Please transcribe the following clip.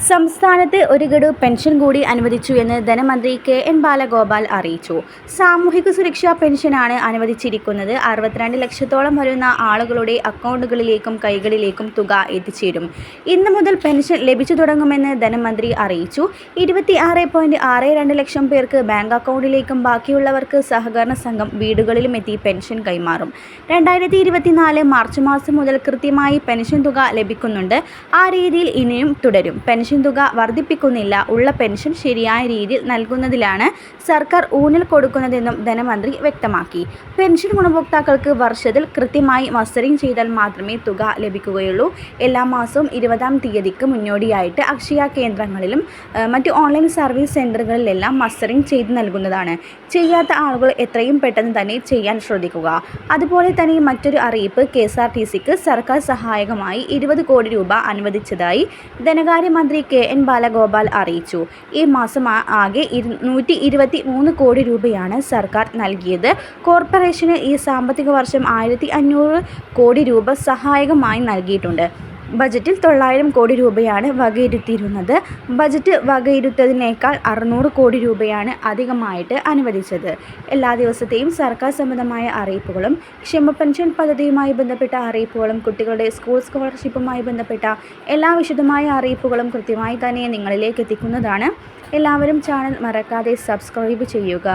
സംസ്ഥാനത്ത് ഒരു ഗഡു പെൻഷൻ കൂടി അനുവദിച്ചു എന്ന് ധനമന്ത്രി കെ എൻ ബാലഗോപാൽ അറിയിച്ചു. സാമൂഹിക സുരക്ഷാ പെൻഷനാണ് അനുവദിച്ചിരിക്കുന്നത്. അറുപത്തിരണ്ട് ലക്ഷത്തോളം വരുന്ന ആളുകളുടെ അക്കൗണ്ടുകളിലേക്കും കൈകളിലേക്കും തുക എത്തിച്ചേരും. ഇന്ന് മുതൽ പെൻഷൻ ലഭിച്ചു തുടങ്ങുമെന്ന് ധനമന്ത്രി അറിയിച്ചു. ഇരുപത്തി ആറ് പോയിന്റ് ആറ് രണ്ട് ലക്ഷം പേർക്ക് ബാങ്ക് അക്കൗണ്ടിലേക്കും ബാക്കിയുള്ളവർക്ക് സഹകരണ സംഘം വീടുകളിലും എത്തി പെൻഷൻ കൈമാറും. രണ്ടായിരത്തി ഇരുപത്തിനാല് മാർച്ച് മാസം മുതൽ കൃത്യമായി പെൻഷൻ തുക ലഭിക്കുന്നുണ്ട്. ആ രീതിയിൽ ഇനിയും തുടരും. പെൻഷൻ തുക വർദ്ധിപ്പിക്കുന്നില്ല. ഉള്ള പെൻഷൻ ശരിയായ രീതിയിൽ നൽകുന്നതിലാണ് സർക്കാർ ഊന്നൽ കൊടുക്കുന്നതെന്നും ധനമന്ത്രി വ്യക്തമാക്കി. പെൻഷൻ ഗുണഭോക്താക്കൾക്ക് വർഷത്തിൽ കൃത്യമായി മസ്റ്ററിംഗ് ചെയ്താൽ മാത്രമേ തുക ലഭിക്കുകയുള്ളൂ. എല്ലാ മാസവും ഇരുപതാം തീയതിക്ക് മുന്നോടിയായിട്ട് അക്ഷയ കേന്ദ്രങ്ങളിലും മറ്റ് ഓൺലൈൻ സർവീസ് സെന്ററുകളിലെല്ലാം മസ്റ്ററിംഗ് ചെയ്ത് നൽകുന്നതാണ്. ചെയ്യാത്ത ആളുകൾ എത്രയും പെട്ടെന്ന് തന്നെ ചെയ്യാൻ ശ്രദ്ധിക്കുക. അതുപോലെ തന്നെ മറ്റൊരു അറിയിപ്പ് കെ സർക്കാർ സഹായകമായി ഇരുപത് കോടി രൂപ അനുവദിച്ചതായി ധനകാര്യമന്ത്രി കെ എൻ ബാലഗോപാൽ അറിയിച്ചു. ഈ മാസം ആകെ ഇരുന്നൂറ്റി ഇരുപത്തി മൂന്ന് കോടി രൂപയാണ് സർക്കാർ നൽകിയത്. കോർപ്പറേഷന് ഈ സാമ്പത്തിക വർഷം ആയിരത്തി അഞ്ഞൂറ് കോടി രൂപ സഹായകമായി നൽകിയിട്ടുണ്ട്. ബജറ്റിൽ തൊള്ളായിരം കോടി രൂപയാണ് വകയിരുത്തിയിരുന്നത്. ബജറ്റ് വകയിരുത്തതിനേക്കാൾ അറുന്നൂറ് കോടി രൂപയാണ് അധികമായിട്ട് അനുവദിച്ചത്. എല്ലാ ദിവസത്തെയും സർക്കാർ സംബന്ധമായ അറിയിപ്പുകളും ക്ഷമ പെൻഷൻ പദ്ധതിയുമായി ബന്ധപ്പെട്ട അറിയിപ്പുകളും കുട്ടികളുടെ സ്കൂൾ സ്കോളർഷിപ്പുമായി ബന്ധപ്പെട്ട എല്ലാ വിശദമായ അറിയിപ്പുകളും കൃത്യമായി തന്നെ നിങ്ങളിലേക്ക് എത്തിക്കുന്നതാണ്. എല്ലാവരും ചാനൽ മറക്കാതെ സബ്സ്ക്രൈബ് ചെയ്യുക.